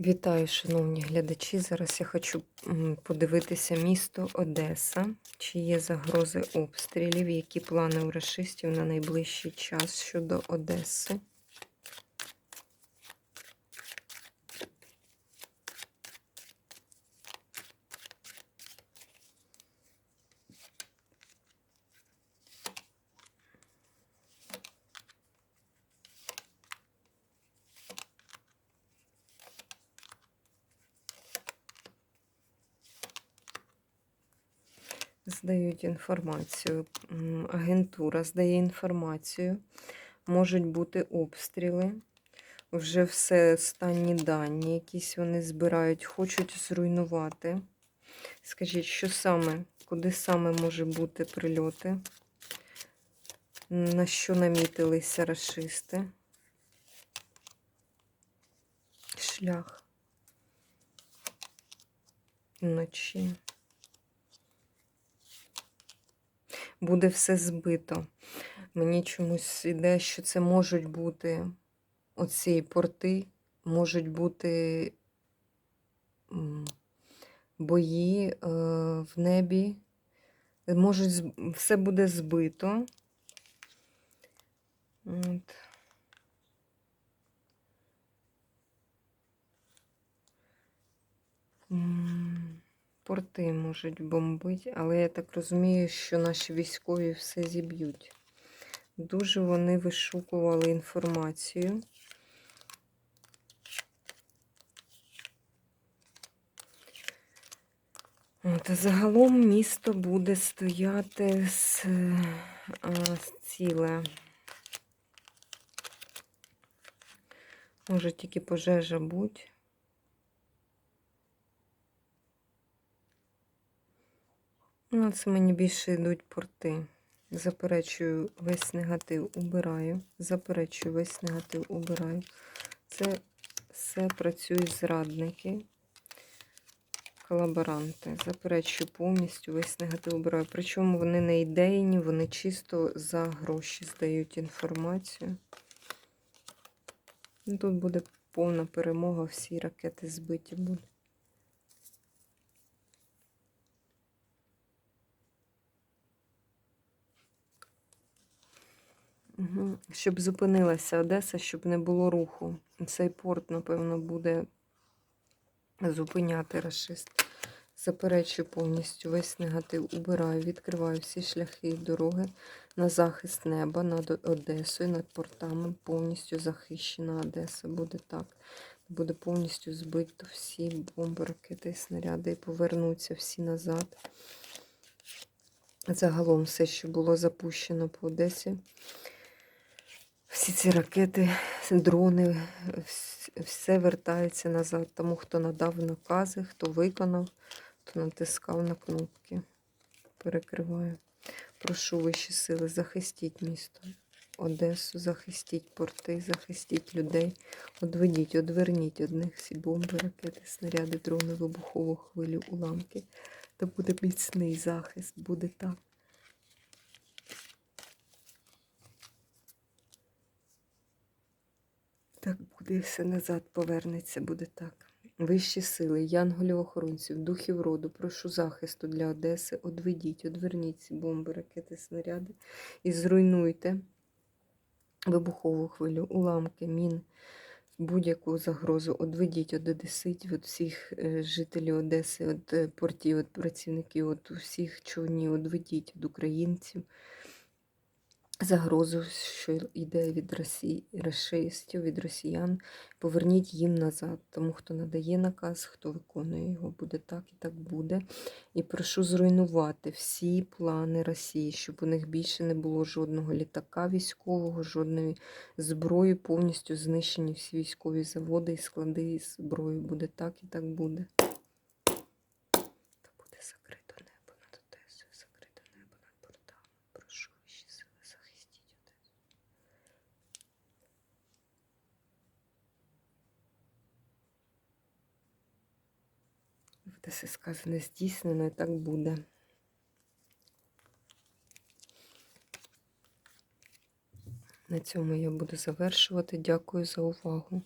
Вітаю, шановні глядачі. Зараз я хочу подивитися місто Одеса, чи є загрози обстрілів, які плани у расистів на найближчий час щодо Одеси. Здають інформацію. Агентура здає інформацію. Можуть бути обстріли. Вже все останні дані, якісь вони збирають, хочуть зруйнувати. Скажіть, що саме, куди саме може бути прильоти? На що намітилися расисти? Шлях. Вночі. Буде все збито. Мені чомусь іде, що це можуть бути оці порти, можуть бути бої е, в небі. Можуть, все буде збито. От. Порти можуть бомбити, але я так розумію, що наші військові все зіб'ють. Дуже вони вишукували інформацію. От, загалом місто буде стояти з, а, з ціле. Може тільки пожежа бути. Ну, це мені більше йдуть порти. Заперечую весь негатив убираю. Заперечую весь негатив убираю. Це все працюють зрадники, колаборанти. Заперечую повністю весь негатив убираю. Причому вони не ідейні, вони чисто за гроші здають інформацію. Тут буде повна перемога, всі ракети збиті будуть. Щоб зупинилася Одеса, щоб не було руху. Цей порт, напевно, буде зупиняти расист. Заперечую повністю весь негатив, убираю, відкриваю всі шляхи і дороги на захист неба над Одесою, над портами. Повністю захищена Одеса буде так. Буде повністю збито всі бомби, ракети снаряди і повернуться всі назад. Загалом все, що було запущено по Одесі. Всі ці ракети, дрони, все вертається назад. Тому хто надав накази, хто виконав, хто натискав на кнопки. Перекриваю. Прошу вищі сили, захистіть місто. Одесу, захистіть порти, захистіть людей. Одведіть, одверніть одних всі бомби, ракети, снаряди, дрони, вибухову хвилю, уламки. Та буде міцний захист, буде так. Так буде, все назад повернеться, буде так. Вищі сили, янголів охоронців, духів роду, прошу захисту для Одеси. Одведіть, одверніть ці бомби, ракети, снаряди і зруйнуйте вибухову хвилю, уламки, мін, будь-яку загрозу. Одведіть від одеситів, від всіх е, жителів Одеси, від е, портів, від працівників, від усіх човнів, одведіть від українців загрозу, що йде від Росії, расистів, від росіян, поверніть їм назад. Тому хто надає наказ, хто виконує його, буде так і так буде. І прошу зруйнувати всі плани Росії, щоб у них більше не було жодного літака військового, жодної зброї, повністю знищені всі військові заводи і склади із зброєю. Буде так і так буде. Та буде закрито небо над Одесою, закрите небо над портами. Прошу вищі сили, захистіть Одесу. В все сказане здійснено, і так буде. На цьому я буду завершувати. Дякую за увагу.